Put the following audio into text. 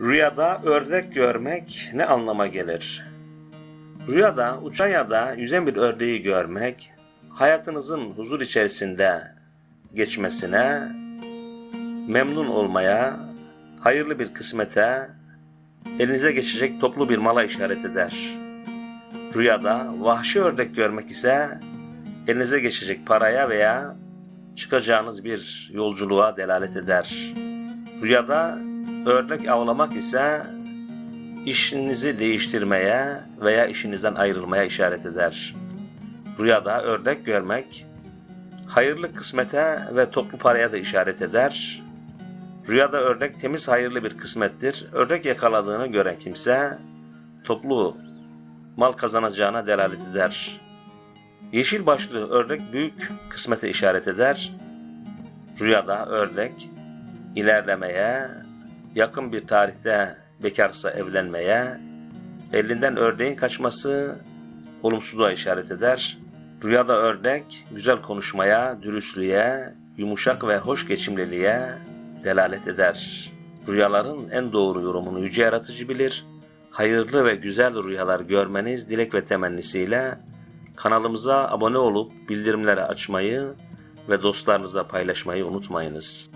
Rüyada ördek görmek ne anlama gelir? Rüyada uçan ya da yüzen bir ördeği görmek, hayatınızın huzur içerisinde geçmesine, memnun olmaya, hayırlı bir kısmete, elinize geçecek toplu bir mala işaret eder. Rüyada vahşi ördek görmek ise elinize geçecek paraya veya çıkacağınız bir yolculuğa delalet eder. Rüyada ördek avlamak ise işinizi değiştirmeye veya işinizden ayrılmaya işaret eder. Rüyada ördek görmek hayırlı kısmete ve toplu paraya da işaret eder. Rüyada ördek temiz hayırlı bir kısmettir. Ördek yakaladığını gören kimse toplu mal kazanacağına delalet eder. Yeşil başlı ördek büyük kısmete işaret eder. Rüyada ördek ilerlemeye, yakın bir tarihte bekarsa evlenmeye, elinden ördeğin kaçması olumsuzluğa işaret eder. Rüyada ördek güzel konuşmaya, dürüstlüğe, yumuşak ve hoş geçimliliğe delalet eder. Rüyaların en doğru yorumunu yüce yaratıcı bilir. Hayırlı ve güzel rüyalar görmeniz dilek ve temennisiyle kanalımıza abone olup bildirimleri açmayı ve dostlarınızla paylaşmayı unutmayınız.